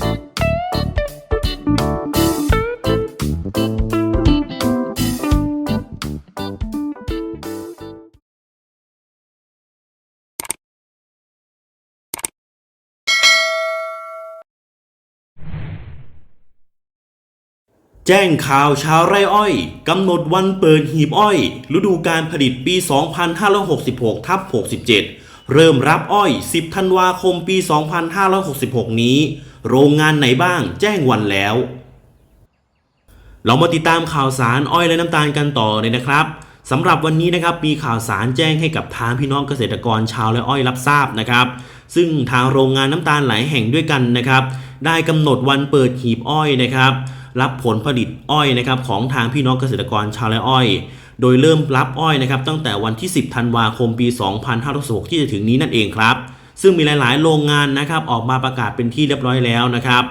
แจ้งข่าวชาวไร่อ้อย กำหนดวันเปิดหีบอ้อย ฤดูการผลิตปี 2566ทับ67 เริ่มรับอ้อย 10 ธันวาคมปี 2566 นี้ โรงงานไหนบ้าง แจ้งวันแล้ว เรามาติดตามข่าวสารอ้อยและน้ำตาลกันต่อเลยนะครับสำหรับวันนี้นะครับมีข่าวสารแจ้งให้กับทางพี่น้องเกษตรกรชาวและอ้อยรับทราบนะครับ ซึ่งทางโรงงานน้ำตาลหลายแห่งด้วยกันนะครับ ได้กำหนดวันเปิดหีบอ้อยนะครับ รับผลผลิตอ้อยนะครับของทางพี่น้องเกษตรกรชาวและอ้อย โดยเริ่มรับอ้อยนะครับตั้งแต่วันที่ 10 ธันวาคมปี 2566ที่จะถึงนี้นั่นเองครับ ซึ่งมีหลาย ๆ โรงงานนะครับออกมาประกาศเป็นที่เรียบร้อยแล้วนะครับ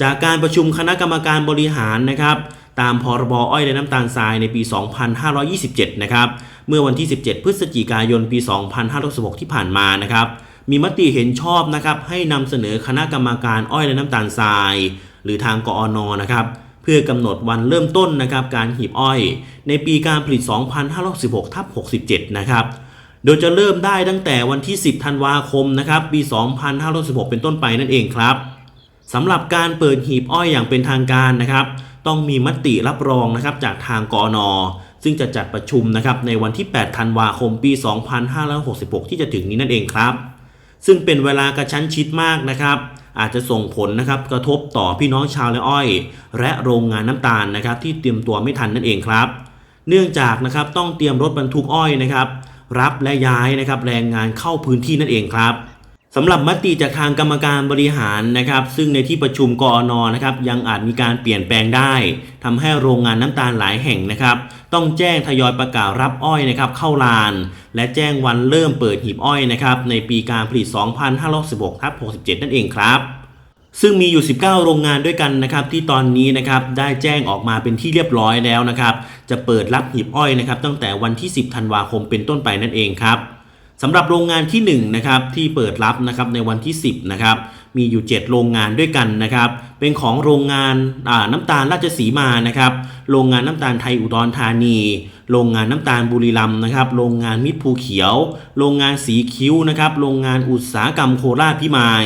จากการประชุมคณะกรรมการบริหารนะครับตามพรบอ้อยและน้ำตาลทรายในปี 2527 นะครับเมื่อวันที่ 17 พฤศจิกายน ปี 2566 ที่ผ่านมานะครับมีมติเห็นชอบนะครับให้นำเสนอคณะกรรมการอ้อยและน้ำตาลทราย หรือทางกอนนะครับเพื่อกำหนดวันเริ่มต้นนะครับการหีบอ้อย ในปีการผลิต 2566ทับ67 นะครับ โดยจะเริ่มได้ตั้งแต่วันที่ 10 ธันวาคมนะครับ ปี 2566เป็นต้นไปนั่นเองครับสำหรับการเปิดหีบอ้อยอย่างเป็นทางการนะครับ ต้องมีมติรับรองนะครับจากทางกอนซึ่งจะจัดประชุมนะครับในวันที่ 8 ธันวาคม ปี 2566 ที่จะถึงนี้นั่นเองครับ ซึ่งเป็นเวลากระชั้นชิดมากนะครับอาจจะส่งผลนะครับกระทบต่อพี่น้องชาวและอ้อย และโรงงานน้ำตาลนะครับที่เตรียมตัวไม่ทันนั่นเองครับ เนื่องจากนะครับต้องเตรียมรถบรรทุกอ้อยนะครับ รับและย้ายนะครับแรงงานเข้าพื้นที่นั่นเองครับสำหรับมติจากทางกรรมการบริหารนะครับ ซึ่งในที่ประชุมกอนนะครับยังอาจมีการเปลี่ยนแปลงได้ทำให้โรงงานน้ำตาลหลายแห่งนะครับ ต้องแจ้งทยอยประกาศรับอ้อยนะครับเข้าลาน และแจ้งวันเริ่มเปิดหีบอ้อยนะครับในปีการผลิต 2566ทับ67 นั่นเองครับ ซึ่งมีอยู่ 19 โรงงานด้วยกันนะครับที่ตอนนี้นะครับได้แจ้งออกมาเป็นที่เรียบร้อยแล้วนะครับจะเปิดรับหีบอ้อยนะครับตั้งแต่วันที่ 10 ธันวาคมเป็นต้นไปนั่นเองครับสำหรับโรงงานที่1นะครับที่เปิดรับนะครับในวันที่ 10นะครับมีอยู่ 7 โรงงานด้วยกันนะครับเป็นของโรงงานาน้ำตาลราชสีมานะครับโรงงานน้ำตาลไทยอุดรธานี โรงงานน้ำตาลบุรีรัมย์นะครับโรงงานมิตรภูเขียว โรงงานสีคิ้วนะครับโรงงานอุตสาหกรรมโคราชพิมาย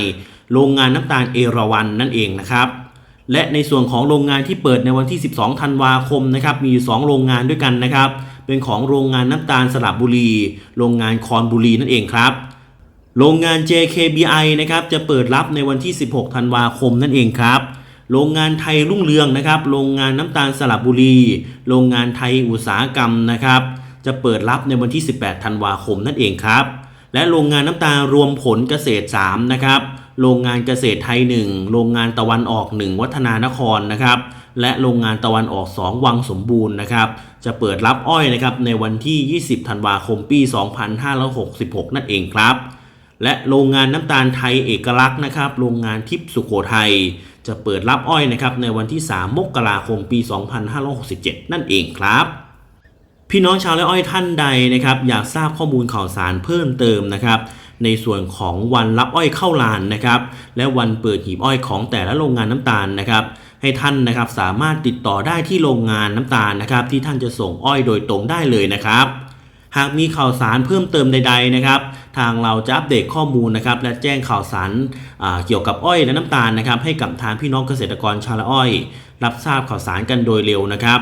โรงงานน้ำตาลเอราวันนั่นเองนะครับ และในส่วนของโรงงานที่เปิดในวันที่ 12 ธันวาคมนะครับ มีอยู่2โรงงานด้วยกันนะครับ เป็นของโรงงานน้ำตาลสระบุรี โรงงานคอนบุรีนั่นเองครับ โรงงาน JKBI นะครับจะเปิดรับในวันที่ 16 ธันวาคมนั่นเองครับโรงงานไทยรุ่งเรืองนะครับ โรงงานน้ำตาลสระบุรี โรงงานไทยอุตสาหกรรมนะครับ จะเปิดรับในวันที่ 18 ธันวาคมนั่นเองครับ และโรงงานน้ำตาลรวมผลเกษตร 3 นะครับ โรงงานเกษตรไทย 1 โรงงานตะวันออก 1 วัฒนานครนะครับ และโรงงานตะวันออก 2 วังสมบูรณ์นะครับ จะเปิดรับอ้อยนะครับในวันที่ 20 ธันวาคมปี 2566 นั่นเองครับ และโรงงานน้ำตาลไทยเอกลักษณ์นะครับ โรงงานทิพย์สุโขทัยจะเปิดรับอ้อยนะครับในวันที่ 3 มกราคมปี 2567 นั่นเองครับพี่น้องชาวไร่อ้อยท่านใดนะครับ อยากทราบข้อมูลข่าวสารเพิ่มเติมนะครับ ในส่วนของวันรับอ้อยเข้าลานนะครับและวันเปิดหีบอ้อยของแต่ละโรงงานน้ำตาลนะครับให้ท่านนะครับสามารถติดต่อได้ที่โรงงานน้ำตาลนะครับที่ท่านจะส่งอ้อยโดยตรงได้เลยนะครับ หากมีข่าวสารเพิ่มเติมใด ๆนะครับ ทางเราจะอัปเดตข้อมูลนะครับและแจ้งข่าวสารเกี่ยวกับอ้อยและน้ำตาลนะครับให้กับทางพี่น้องเกษตรกรชาวละอ้อย รับทราบข่าวสารกันโดยเร็วนะครับ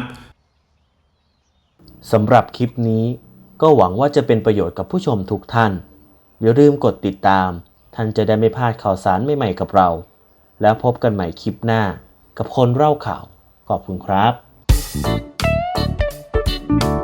สำหรับคลิปนี้ก็หวังว่าจะเป็นประโยชน์กับผู้ชมทุกท่าน อย่าลืมกดติดตาม ท่านจะได้ไม่พลาดข่าวสารใหม่ๆกับเรา แล้วพบกันใหม่คลิปหน้า กับคนเล่าข่าว ขอบคุณครับ thank you